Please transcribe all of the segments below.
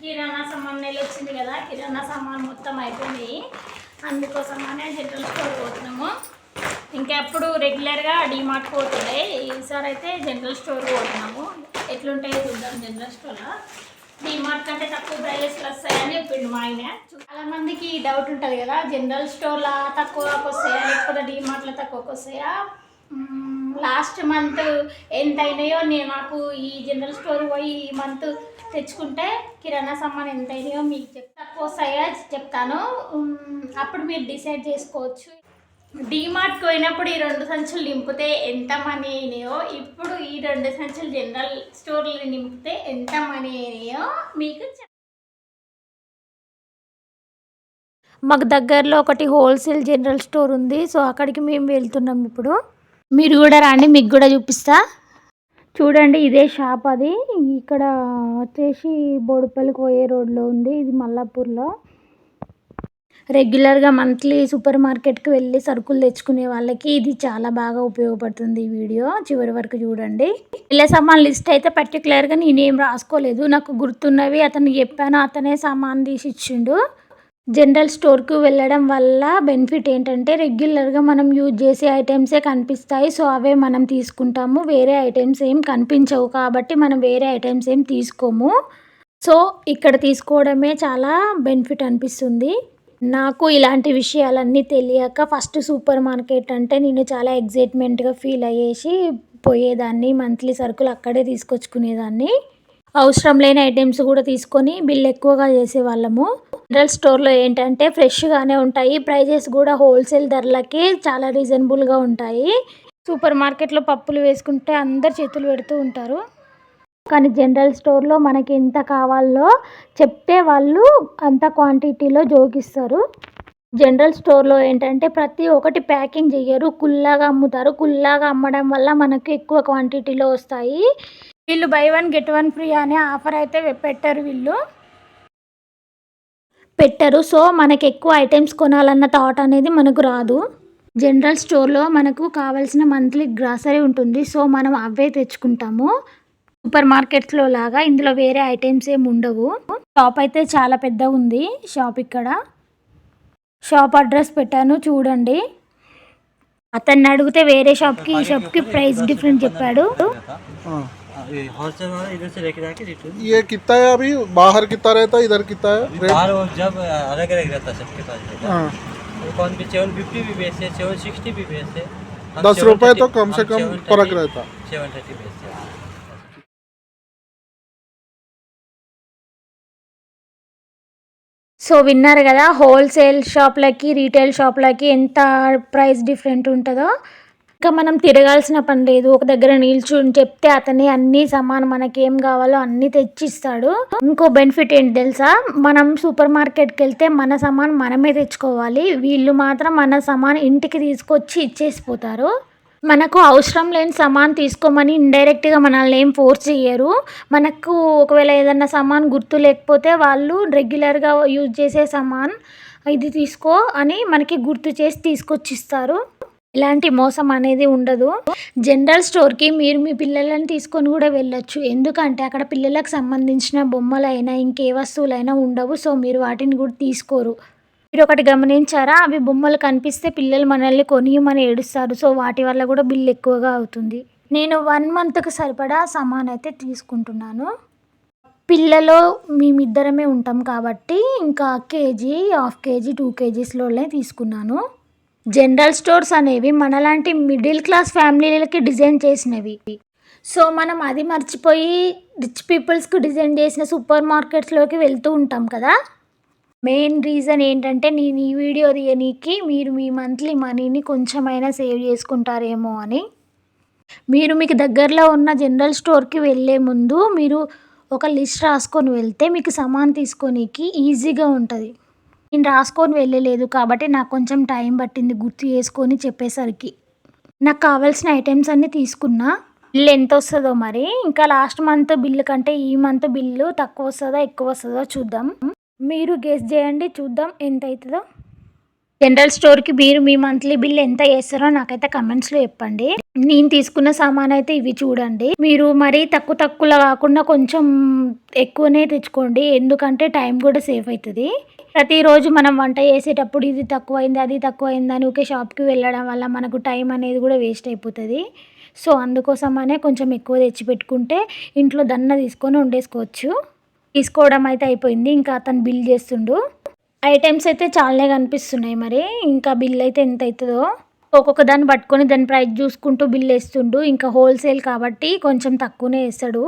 కిరాణా సామాన్ నెల వచ్చింది కదా కిరాణా సామాన్ మొత్తం అయిపోయినాయి అందుకోసమనే జనరల్ స్టోర్ పోతున్నాము. ఇంకెప్పుడు రెగ్యులర్గా డిమార్ట్ పోతుండే ఈసారి అయితే జనరల్ స్టోర్ పోతున్నాము. ఎట్లుంటాయో చూద్దాం జనరల్ స్టోర్లో డిమార్ట్ కంటే తక్కువ ప్రైజెస్లు వస్తాయని చెప్పిండు మా ఆయన. చాలా మందికి డౌట్ ఉంటుంది కదా జనరల్ స్టోర్లో తక్కువకి వస్తాయా లేకపోతే డిమార్ట్లో తక్కువకి వస్తాయా? లాస్ట్ మంత్ ఎంత అయినాయో నేను నాకు ఈ జనరల్ స్టోర్ పోయి ఈ మంత్ తెచ్చుకుంటే కిరాణా సామాన్ ఎంత అయినాయో మీకు చెప్తా. తక్కువ వస్తాయో చెప్తాను. అప్పుడు మీరు డిసైడ్ చేసుకోవచ్చు. డీమార్ట్కి పోయినప్పుడు ఈ రెండు సంచులు నింపితే ఎంత మనీ అయినాయో ఇప్పుడు ఈ రెండు సంచులు జనరల్ స్టోర్లు నింపితే ఎంత మనీ అయినాయో మీకు చెప్ మాకు దగ్గరలో ఒకటి హోల్సేల్ జనరల్ స్టోర్ ఉంది. సో అక్కడికి మేము వెళ్తున్నాం ఇప్పుడు. మీరు కూడా రండి మీకు కూడా చూపిస్తా. చూడండి ఇదే షాప్ అది. ఇక్కడ వచ్చేసి బోడుపల్లికి పోయే రోడ్లో ఉంది ఇది మల్లాపూర్లో. రెగ్యులర్గా మంత్లీ సూపర్ మార్కెట్కి వెళ్ళి సరుకులు తెచ్చుకునే వాళ్ళకి ఇది చాలా బాగా ఉపయోగపడుతుంది ఈ వీడియో. చివరి వరకు చూడండి. ఇలా సామాన్ లిస్ట్ అయితే పర్టికులర్గా నేనేం రాసుకోలేదు. నాకు గుర్తున్నవి అతనికి చెప్పాను అతనే సామాన్ తీసి ఇచ్చిండు. జనరల్ స్టోర్కు వెళ్ళడం వల్ల బెనిఫిట్ ఏంటంటే రెగ్యులర్గా మనం యూజ్ చేసే ఐటమ్సే కనిపిస్తాయి. సో అవే మనం తీసుకుంటాము. వేరే ఐటమ్స్ ఏం కనిపించవు కాబట్టి మనం వేరే ఐటమ్స్ ఏం తీసుకోము. సో ఇక్కడ తీసుకోవడమే చాలా బెనిఫిట్ అనిపిస్తుంది. నాకు ఇలాంటి విషయాలన్నీ తెలియక ఫస్ట్ సూపర్ మార్కెట్ అంటే నేను చాలా ఎగ్జైట్మెంట్గా ఫీల్ అయ్యేసి పోయేదాన్ని. మంత్లీ సరుకులు అక్కడే తీసుకొచ్చుకునేదాన్ని. అవసరం లేని ఐటమ్స్ కూడా తీసుకొని బిల్ ఎక్కువగా చేసేవాళ్ళము. జనరల్ స్టోర్లో ఏంటంటే ఫ్రెష్గానే ఉంటాయి. ప్రైజెస్ కూడా హోల్సేల్ ధరలకి చాలా రీజనబుల్గా ఉంటాయి. సూపర్ మార్కెట్లో పప్పులు వేసుకుంటే అందరు చేతులు పెడుతూ ఉంటారు. కానీ జనరల్ స్టోర్లో మనకి ఎంత కావాలో చెప్తే వాళ్ళు అంత క్వాంటిటీలో జోకిస్తారు జనరల్ స్టోర్లో ఏంటంటే ప్రతి ఒక్కటి ప్యాకింగ్ చేయరు కుల్లాగా అమ్ముతారు. కుల్లాగా అమ్మడం వల్ల మనకు ఎక్కువ క్వాంటిటీలో వస్తాయి. వీళ్ళు buy one get one free అనే ఆఫర్ అయితే పెట్టారు వీళ్ళు. పెట్టరు. సో మనకి ఎక్కువ ఐటమ్స్ కొనాలన్న థాట్ అనేది మనకు రాదు. జనరల్ స్టోర్లో మనకు కావాల్సిన మంత్లీ గ్రాసరీ ఉంటుంది. సో మనం అవే తెచ్చుకుంటాము. సూపర్ మార్కెట్స్లో లాగా ఇందులో వేరే ఐటమ్స్ ఏమి ఉండవు. షాప్ అయితే చాలా పెద్ద ఉంది. షాప్ ఇక్కడ. షాప్ అడ్రస్ పెట్టాను. చూడండి. అతన్ని అడిగితే వేరే షాప్కి ఈ షాప్కి ప్రైస్ డిఫరెంట్ చెప్పాడు. हॉस्टल वाला इधर से लेके जाके रिटर्न ये कितना है अभी बाहर कितना रहता है इधर कितना है रेट बाहर वो जब अलग अलग रहता है सबके पास रहता है हाँ वो कौन भी सेवन फिफ्टी भी बेचते सेवन सिक्सटी भी बेचते दस रुपए तो कम से कम फर्क रहता सेवन थर्टी बेचते हैं సో విన్నారు కదా హోల్సేల్ షాప్లకి రీటైల్ షాప్లకి ఎంత ప్రైస్ డిఫరెంట్ ఉంటుందో ఇంకా మనం తిరగాల్సిన పని లేదు. ఒక దగ్గర నిల్చుని చెప్తే అతనే అన్ని సమానం మనకి ఏం కావాలో అన్ని తెచ్చిస్తాడు. ఇంకో బెనిఫిట్ ఏంటి తెలుసా? మనం సూపర్ మార్కెట్కి వెళ్తే మన సమాన్ మనమే తెచ్చుకోవాలి. వీళ్ళు మాత్రం మన సమాన్ ఇంటికి తీసుకొచ్చి ఇచ్చేసిపోతారు. మనకు అవసరం లేని సమాన్ తీసుకోమని ఇండైరెక్ట్గా మనల్ని ఏం ఫోర్స్ చేయరు. మనకు ఒకవేళ ఏదన్నా సమాన్ గుర్తు లేకపోతే వాళ్ళు రెగ్యులర్గా యూజ్ చేసే సామాన్ ఇది తీసుకో అని మనకి గుర్తు చేసి తీసుకొచ్చి ఎలాంటి ఇలాంటి మోసం అనేది ఉండదు. జనరల్ స్టోర్కి మీరు మీ పిల్లలను తీసుకొని కూడా వెళ్ళొచ్చు. ఎందుకంటే అక్కడ పిల్లలకు సంబంధించిన బొమ్మలైనా ఇంకే వస్తువులైనా ఉండవు. సో మీరు వాటిని కూడా తీసుకోరు. మీరు ఒకటి గమనించారా? అవి బొమ్మలు కనిపిస్తే పిల్లలు మనల్ని కొనియమని ఏడుస్తారు. సో వాటి వల్ల కూడా బిల్ ఎక్కువగా అవుతుంది. నేను వన్ మంత్కి సరిపడా సమాన్ అయితే తీసుకుంటున్నాను. పిల్లలో మేమిద్దరమే ఉంటాం కాబట్టి ఇంకా కేజీ హాఫ్ కేజీ టూ కేజీస్లోనే తీసుకున్నాను. జనరల్ స్టోర్స్ అనేవి మనలాంటి మిడిల్ క్లాస్ ఫ్యామిలీలకి డిజైన్ చేసినవి. సో మనం అది మర్చిపోయి రిచ్ పీపుల్స్కి డిజైన్ చేసిన సూపర్ మార్కెట్స్లోకి వెళ్తూ ఉంటాం కదా? మెయిన్ రీజన్ ఏంటంటే నేను ఈ వీడియో తీయనీకి మీరు మీ మంత్లీ మనీని కొంచెమైనా సేవ్ చేసుకుంటారేమో అని. మీరు మీకు దగ్గరలో ఉన్న జనరల్ స్టోర్కి వెళ్ళే ముందు మీరు ఒక లిస్ట్ రాసుకొని వెళ్తే మీకు సమాన్ తీసుకోనీకి ఈజీగా ఉంటుంది. నేను రాసుకొని వెళ్ళలేదు కాబట్టి నాకు కొంచెం టైం పట్టింది గుర్తు చేసుకొని చెప్పేసరికి. నాకు కావాల్సిన ఐటమ్స్ అన్నీ తీసుకున్నా. బిల్ ఎంత వస్తుందో మరి. ఇంకా లాస్ట్ మంత్ బిల్లు కంటే ఈ మంత్ బిల్లు తక్కువ వస్తుందో ఎక్కువ వస్తుందో చూద్దాం. మీరు గెస్ చేయండి చూద్దాం ఎంత అవుతుందో జనరల్ స్టోర్కి మీరు మీ మంత్లీ బిల్ ఎంత చేస్తారో నాకైతే కమెంట్స్లో చెప్పండి. నేను తీసుకున్న సామాన్ అయితే ఇవి చూడండి. మీరు మరీ తక్కువ తక్కువలో కాకుండా కొంచెం ఎక్కువనే తెచ్చుకోండి. ఎందుకంటే టైం కూడా సేవ్ అవుతుంది. ప్రతిరోజు మనం వంట చేసేటప్పుడు ఇది తక్కువైంది అది తక్కువైంది అని ఒకే షాప్కి వెళ్ళడం వల్ల మనకు టైం అనేది కూడా వేస్ట్ అయిపోతుంది. సో అందుకోసమనే కొంచెం ఎక్కువ తెచ్చి పెట్టుకుంటే ఇంట్లో దన్న తీసుకొని వండేసుకోవచ్చు. తీసుకోవడం అయితే అయిపోయింది. ఇంకా అతను బిల్ చేస్తుండు. ఐటమ్స్ అయితే చాలానే కనిపిస్తున్నాయి మరి. ఇంకా బిల్ అయితే ఎంత అవుతుందో ఒక్కొక్క దాన్ని పట్టుకొని దాని ప్రైస్ చూసుకుంటూ బిల్ వేస్తుండు. ఇంకా హోల్సేల్ కాబట్టి కొంచెం తక్కువనే వేస్తాడు.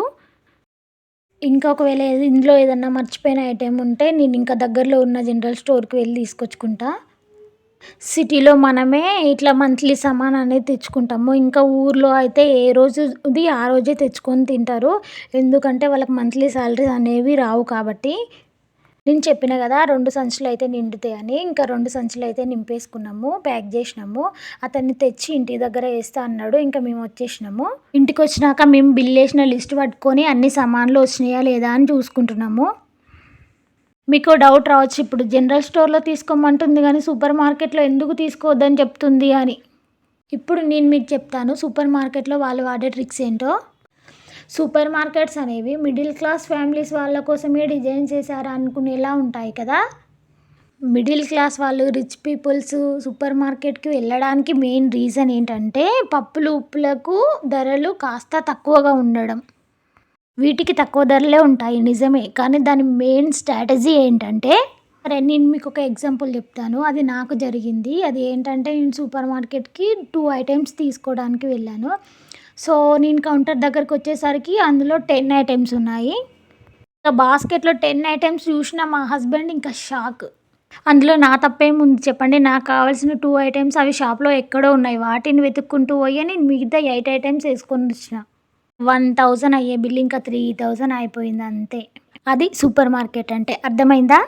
ఇంకా ఒకవేళ ఇందులో ఏదన్నా మర్చిపోయిన ఐటెం ఉంటే నేను ఇంకా దగ్గరలో ఉన్న జనరల్ స్టోర్కి వెళ్ళి తీసుకొచ్చుకుంటా. సిటీలో మనమే ఇట్లా మంత్లీ సామాన్ అనేది తెచ్చుకుంటాము. ఇంకా ఊర్లో అయితే ఏ రోజుది ఆ రోజే తెచ్చుకొని తింటారు. ఎందుకంటే వాళ్ళకి మంత్లీ శాలరీస్ అనేవి రావు కాబట్టి నేను చెప్పిన కదా రెండు సంచులు అయితే నిండుతాయి అని ఇంకా రెండు సంచులు అయితే నింపేసుకున్నాము ప్యాక్ చేసినాము. అతన్ని తెచ్చి ఇంటి దగ్గర వేస్తా అన్నాడు ఇంకా మేము వచ్చేసినాము. ఇంటికి వచ్చినాక మేము బిల్ వేసిన లిస్ట్ పట్టుకొని అన్ని సామాన్లు వచ్చినాయా లేదా అని చూసుకుంటున్నాము. మీకు డౌట్ రావచ్చు ఇప్పుడు జనరల్ స్టోర్లో తీసుకోమంటుంది కానీ సూపర్ మార్కెట్లో ఎందుకు తీసుకోవద్దని చెప్తుంది అని. ఇప్పుడు నేను మీకు చెప్తాను సూపర్ మార్కెట్లో వాళ్ళు వాడే ట్రిక్స్ ఏంటో. సూపర్ మార్కెట్స్ అనేవి మిడిల్ క్లాస్ ఫ్యామిలీస్ వాళ్ళ కోసమే డిజైన్ చేశారు అనుకునేలా ఉంటాయి కదా? మిడిల్ క్లాస్ వాళ్ళు రిచ్ పీపుల్స్ సూపర్ మార్కెట్కి వెళ్ళడానికి మెయిన్ రీజన్ ఏంటంటే పప్పులు ఉప్పులకు ధరలు కాస్త తక్కువగా ఉండడం. వీటికి తక్కువ ధరలే ఉంటాయి నిజమే. కానీ దాని మెయిన్ స్ట్రాటజీ ఏంటంటే సరే నేను మీకు ఒక ఎగ్జాంపుల్ చెప్తాను. అది నాకు జరిగింది. అది ఏంటంటే నేను సూపర్ మార్కెట్కి టూ ఐటమ్స్ తీసుకోవడానికి వెళ్ళాను. సో నేను కౌంటర్ దగ్గరకు వచ్చేసరికి అందులో టెన్ ఐటమ్స్ ఉన్నాయి. ఇంకా బాస్కెట్లో టెన్ ఐటమ్స్ చూసిన మా హస్బెండ్ ఇంకా షాక్. అందులో నా తప్పేముంది చెప్పండి? నాకు కావాల్సిన టూ ఐటమ్స్ అవి షాప్లో ఎక్కడో ఉన్నాయి. వాటిని వెతుక్కుంటూ పోయి నేను మిగతా ఎయిట్ ఐటమ్స్ వేసుకొని వచ్చిన. వన్ థౌజండ్ అయ్యే బిల్ ఇంకా త్రీ థౌజండ్ అయిపోయింది అంతే. అది సూపర్ మార్కెట్ అంటే. అర్థమైందా?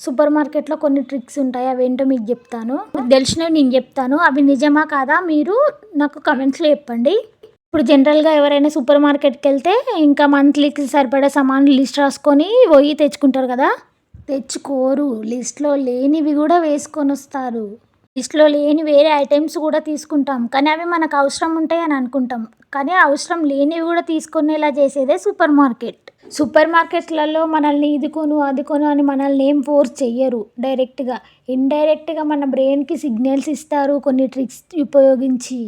సూపర్ మార్కెట్లో కొన్ని ట్రిక్స్ ఉంటాయి అవి ఏంటో మీకు చెప్తాను. మీకు తెలిసినవి నేను చెప్తాను. అవి నిజమా కాదా మీరు నాకు కమెంట్స్లో చెప్పండి. ఇప్పుడు జనరల్గా ఎవరైనా సూపర్ మార్కెట్కి వెళ్తే ఇంకా మంత్లీకి సరిపడా సామాన్లు లిస్ట్ రాసుకొని పోయి తెచ్చుకుంటారు కదా. తెచ్చుకోరు. లిస్ట్లో లేనివి కూడా వేసుకొని వస్తారు. లిస్ట్లో లేని వేరే ఐటమ్స్ కూడా తీసుకుంటాం. కానీ అవి మనకు అవసరం ఉంటాయి అని అనుకుంటాం. కానీ అవసరం లేనివి కూడా తీసుకునేలా చేసేదే సూపర్ మార్కెట్. సూపర్ మార్కెట్లలో మనల్ని ఇది కొను అది కొను అని మనల్ని ఏం ఫోర్స్ చెయ్యరు డైరెక్ట్గా. ఇండైరెక్ట్గా మన బ్రెయిన్కి సిగ్నల్స్ ఇస్తారు కొన్ని ట్రిక్స్ ఉపయోగించి.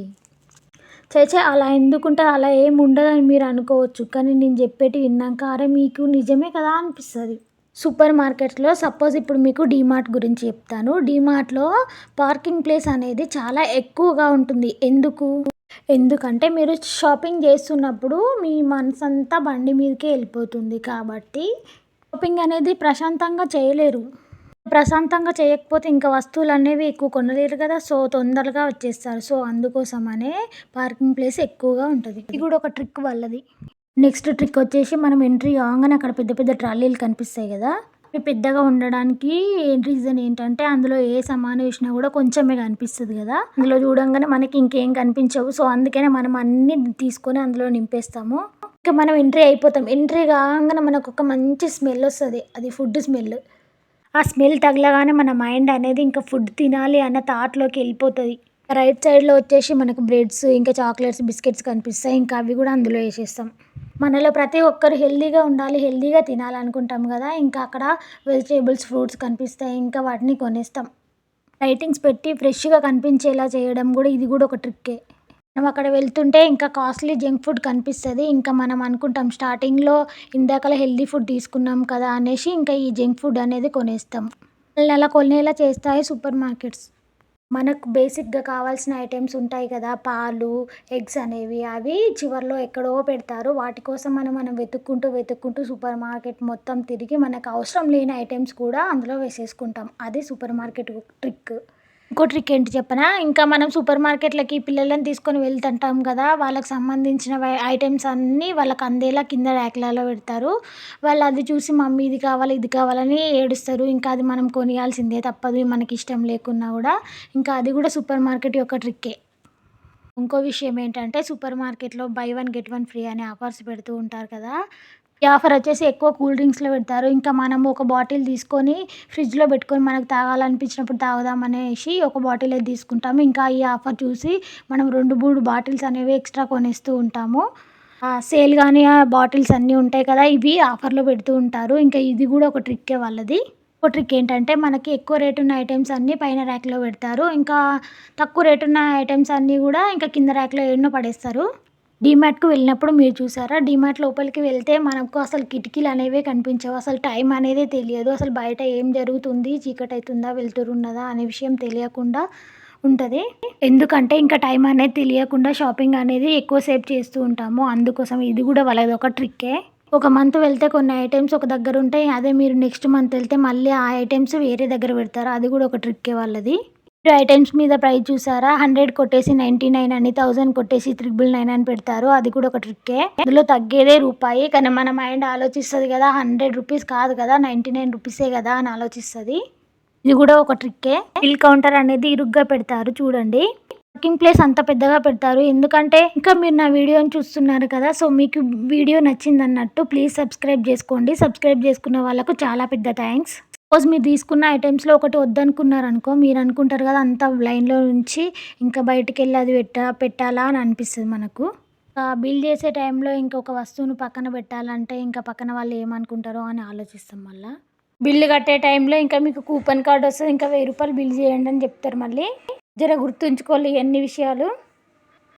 చేచే అలా ఎందుకుంటుంది? అలా ఏం ఉండదని మీరు అనుకోవచ్చు. కానీ నేను చెప్పేటి విన్నాక అరే మీకు నిజమే కదా అనిపిస్తుంది. సూపర్ మార్కెట్లో సపోజ్ ఇప్పుడు మీకు డీమార్ట్ గురించి చెప్తాను. డీమార్ట్లో పార్కింగ్ ప్లేస్ అనేది చాలా ఎక్కువగా ఉంటుంది. ఎందుకు? ఎందుకంటే మీరు షాపింగ్ చేస్తున్నప్పుడు మీ మనసు అంతా బండి మీదకే వెళ్ళిపోతుంది కాబట్టి షాపింగ్ అనేది ప్రశాంతంగా చేయలేరు. ప్రశాంతంగా చేయకపోతే ఇంకా వస్తువులు అనేవి ఎక్కువ కొనలేరు కదా. సో తొందరగా వచ్చేస్తారు. సో అందుకోసమనే పార్కింగ్ ప్లేస్ ఎక్కువగా ఉంటుంది. ఇది కూడా ఒక ట్రిక్ వాళ్ళది నెక్స్ట్ ట్రిక్ వచ్చేసి మనం ఎంట్రీ కాగానే అక్కడ పెద్ద పెద్ద ట్రాలీలు కనిపిస్తాయి కదా. అవి పెద్దగా ఉండడానికి రీజన్ ఏంటంటే అందులో ఏ సామాను వేసినా కూడా కొంచెమే కనిపిస్తుంది కదా. అందులో చూడంగానే మనకి ఇంకేం కనిపించవు. సో అందుకనే మనం అన్ని తీసుకొని అందులో నింపేస్తాము. ఇంకా మనం ఎంట్రీ అయిపోతాం. ఎంట్రీ కాగానే మనకు ఒక మంచి స్మెల్ వస్తుంది. అది ఫుడ్ స్మెల్ ఆ స్మెల్ తగలగానే మన మైండ్ అనేది ఇంకా ఫుడ్ తినాలి అన్న థాట్లోకి వెళ్ళిపోతుంది. రైట్ సైడ్లో వచ్చేసి మనకు బ్రెడ్స్ ఇంకా చాక్లెట్స్ బిస్కెట్స్ కనిపిస్తాయి. ఇంకా అవి కూడా అందులో వేసేస్తాం. మనలో ప్రతి ఒక్కరు హెల్దీగా ఉండాలి హెల్దీగా తినాలనుకుంటాం కదా. ఇంకా అక్కడ వెజిటేబుల్స్ ఫ్రూట్స్ కనిపిస్తాయి. ఇంకా వాటిని కొనేస్తాం. లైటింగ్స్ పెట్టి ఫ్రెష్గా కనిపించేలా చేయడం కూడా ఇది కూడా ఒక ట్రిక్కే. మనం అక్కడ వెళ్తుంటే ఇంకా కాస్ట్లీ జంక్ ఫుడ్ కనిపిస్తుంది. ఇంకా మనం అనుకుంటాం స్టార్టింగ్లో ఇందాకలా హెల్దీ ఫుడ్ తీసుకున్నాం కదా అనేసి ఇంకా ఈ జంక్ ఫుడ్ అనేది కొనేస్తాం. నెల అలా కొనేలా చేస్తాయి సూపర్ మార్కెట్స్. మనకు బేసిక్గా కావాల్సిన ఐటమ్స్ ఉంటాయి కదా పాలు ఎగ్స్ అనేవి అవి చివర్లో ఎక్కడో పెడతారు. వాటి కోసం మనం మనం వెతుక్కుంటూ వెతుక్కుంటూ సూపర్ మార్కెట్ మొత్తం తిరిగి మనకు అవసరం లేని ఐటమ్స్ కూడా అందులో వేసేసుకుంటాం. అది సూపర్ మార్కెట్ ట్రిక్. ఇంకో ట్రిక్ ఏంటి చెప్పనా? ఇంకా మనం సూపర్ మార్కెట్లకి పిల్లలను తీసుకొని వెళ్తుంటాం కదా వాళ్ళకి సంబంధించిన ఐటమ్స్ అన్నీ వాళ్ళకి అందేలా కింద ర్యాక్లలో పెడతారు. వాళ్ళు అది చూసి మమ్మీ ఇది కావాలి ఇది కావాలని ఏడుస్తారు. ఇంకా అది మనం కొనియాల్సిందే తప్పదు మనకి ఇష్టం లేకున్నా కూడా. ఇంకా అది కూడా సూపర్ మార్కెట్ యొక్క ట్రిక్కే ఇంకో విషయం ఏంటంటే సూపర్ మార్కెట్లో buy one get one free అనే ఆఫర్స్ పెడుతూ ఉంటారు కదా ఈ ఆఫర్ వచ్చేసి ఎక్కువ కూల్ డ్రింక్స్లో పెడతారు. ఇంకా మనం ఒక బాటిల్ తీసుకొని ఫ్రిడ్జ్లో పెట్టుకొని మనకు తాగాలనిపించినప్పుడు తాగుదాం అనేసి ఒక బాటిల్ అయితే తీసుకుంటాము. ఇంకా ఈ ఆఫర్ చూసి మనం రెండు మూడు బాటిల్స్ అనేవి ఎక్స్ట్రా కొనేస్తూ ఉంటాము. సేల్ కానీ ఆ బాటిల్స్ అన్నీ ఉంటాయి కదా ఇవి ఆఫర్లో పెడుతూ ఉంటారు. ఇంకా ఇది కూడా ఒక ట్రిక్కే వాళ్ళది. ఒక ట్రిక్ ఏంటంటే మనకి ఎక్కువ రేట్ ఉన్న ఐటమ్స్ అన్నీ పైన ర్యాక్లో పెడతారు. ఇంకా తక్కువ రేట్ ఉన్న ఐటమ్స్ అన్నీ కూడా ఇంకా కింద ర్యాక్లో ఎన్నో పడేస్తారు. డీమార్ట్కి వెళ్ళినప్పుడు మీరు చూసారా? డీమార్ట్ లోపలికి వెళ్తే మనకు అసలు కిటికీలు అనేవి కనిపించవు. అసలు టైం అనేది తెలియదు. అసలు బయట ఏం జరుగుతుంది? చీకటి అవుతుందా? వెళ్తురు ఉన్నదా? అనే విషయం తెలియకుండా ఉంటుంది. ఎందుకంటే ఇంకా టైం అనేది తెలియకుండా షాపింగ్ అనేది ఎక్కువసేపు చేస్తూ ఉంటాము. అందుకోసం ఇది కూడా వాళ్ళది ఒక ట్రిక్కే. ఒక మంత్ వెళ్తే కొన్ని ఐటమ్స్ ఒక దగ్గర ఉంటాయి. అదే మీరు నెక్స్ట్ మంత్ వెళ్తే మళ్ళీ ఆ ఐటమ్స్ వేరే దగ్గర పెడతారు. అది కూడా ఒక ట్రిక్కే వాళ్ళది. ఐటమ్స్ మీద ప్రైస్ చూసారా? హండ్రెడ్ కొట్టేసి నైన్టీ నైన్ అని థౌసండ్ కొట్టేసి త్రిబుల్ నైన్ అని పెడతారు. అది కూడా ఒక ట్రిక్కే అందులో తగ్గేదే రూపాయి. కానీ మన మైండ్ ఆలోచిస్తుంది కదా హండ్రెడ్ రూపీస్ కాదు కదా నైన్టీ నైన్ రూపీసే కదా అని ఆలోచిస్తుంది. ఇది కూడా ఒక ట్రిక్కే బిల్ కౌంటర్ అనేది ఇరుగ్గా పెడతారు. చూడండి. వర్కింగ్ ప్లేస్ అంత పెద్దగా పెడతారు. ఎందుకంటే ఇంకా మీరు నా వీడియోని చూస్తున్నారు కదా సో మీకు వీడియో నచ్చింది అన్నట్టు ప్లీజ్ సబ్స్క్రైబ్ చేసుకోండి. సబ్స్క్రైబ్ చేసుకున్న వాళ్ళకు చాలా పెద్ద థ్యాంక్స్ సపోజ్ మీరు తీసుకున్న ఐటమ్స్లో ఒకటి వద్దనుకున్నారు అనుకో మీరు అనుకుంటారు కదా అంత లైన్లో నుంచి ఇంకా బయటికి వెళ్ళి అది పెట్టా పెట్టాలా అని అనిపిస్తుంది మనకు. బిల్ చేసే టైంలో ఇంకొక వస్తువును పక్కన పెట్టాలంటే ఇంకా పక్కన వాళ్ళు ఏమనుకుంటారో అని ఆలోచిస్తాం మళ్ళీ. బిల్లు కట్టే టైంలో ఇంకా మీకు కూపన్ కార్డ్ వస్తుంది ఇంకా వెయ్యి రూపాయలు బిల్ చేయండి అని చెప్తారు మళ్ళీ. జర గుర్తుంచుకోవాలి ఎన్ని విషయాలు.